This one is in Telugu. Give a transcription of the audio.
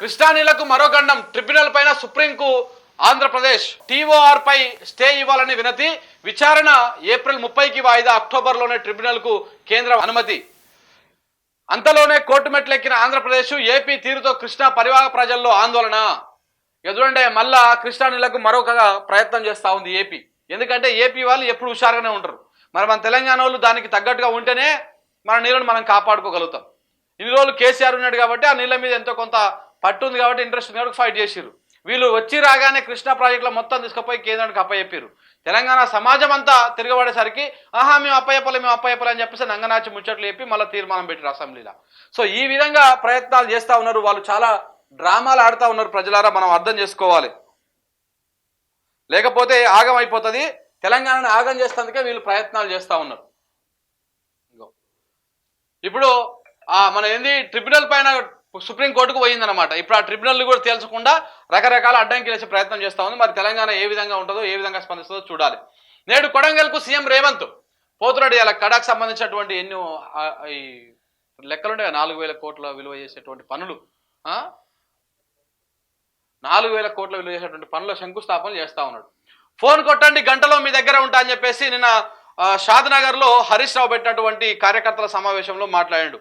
కృష్ణానీలకు మరో గండం. ట్రిబ్యునల్ పైన సుప్రీంకు ఆంధ్రప్రదేశ్. టీఓఆర్ పై స్టే ఇవ్వాలని వినతి. విచారణ ఏప్రిల్ ముప్పైకి వాయిదా. అక్టోబర్లోనే ట్రిబ్యునల్కు కేంద్రం అనుమతి. అంతలోనే కోర్టు మెట్లెక్కిన ఆంధ్రప్రదేశ్ ఏపీ తీరుతో కృష్ణా పరివాహ ప్రజల్లో ఆందోళన. ఎదురంటే మళ్ళా కృష్ణానీలకు మరొకగా మరొక ప్రయత్నం చేస్తూ ఉంది ఏపీ. ఎందుకంటే ఏపీ వాళ్ళు ఎప్పుడు హుషారుగానే ఉంటారు. మరి మన తెలంగాణ వాళ్ళు దానికి తగ్గట్టుగా ఉంటేనే మన నీళ్ళను మనం కాపాడుకోగలుగుతాం. ఇన్ని రోజులు కేసీఆర్ ఉన్నాడు కాబట్టి ఆ నీళ్ళ మీద ఎంతో కొంత పట్టు ఉంది కాబట్టి ఇంట్రెస్ట్ ఉంది కాబట్టి ఫైట్ చేసిర్రు. వీళ్ళు వచ్చి రాగానే కృష్ణా ప్రాజెక్టులో మొత్తం తీసుకుపోయి కేంద్రానికి అప్పయ్యప్పారు తెలంగాణ సమాజం అంతా తిరగబడేసరికి ఆహా మేము అప్పయ్యపలే మేము అప్పయ్యపలే అని చెప్పేసి నంగనాచి ముచ్చట్లు చెప్పి మళ్ళీ తీర్మానం పెట్టారు అసెంబ్లీలో. సో ఈ విధంగా ప్రయత్నాలు చేస్తూ ఉన్నారు. వాళ్ళు చాలా డ్రామాలు ఆడుతూ ఉన్నారు ప్రజలారా. మనం అర్థం చేసుకోవాలి. లేకపోతే ఆగం అయిపోతుంది. తెలంగాణను ఆగం చేసేందుకే వీళ్ళు ప్రయత్నాలు చేస్తూ ఉన్నారు. ఇప్పుడు మన ఏంది ట్రిబ్యునల్ పైన సుప్రీంకోర్టుకు పోయిందనమాట ఇప్పుడు ఆ ట్రిబ్యునల్ కూడా తేల్చకుండా రకరకాల అడ్డంకిలు వేసే ప్రయత్నం చేస్తా ఉంది. మరి తెలంగాణ ఏ విధంగా ఉంటుందో ఏ విధంగా స్పందిస్తుందో చూడాలి. నేడు కొడంగల్కు సీఎం రేవంత్ పోతున్నాడు ఇలా కడాకు సంబంధించినటువంటి ఎన్నో ఈ లెక్కలుండే నాలుగు వేల కోట్ల విలువ చేసేటువంటి పనులు. నాలుగు వేల కోట్ల విలువ చేసేటువంటి పనుల శంకుస్థాపన చేస్తా ఉన్నాడు. ఫోన్ కొట్టండి గంటలో మీ దగ్గర ఉంటా అని చెప్పేసి నిన్న షాద్నగర్లో షాద్ నగర్లో హరీష్ రావు పెట్టినటువంటి కార్యకర్తల సమావేశంలో మాట్లాడాడు.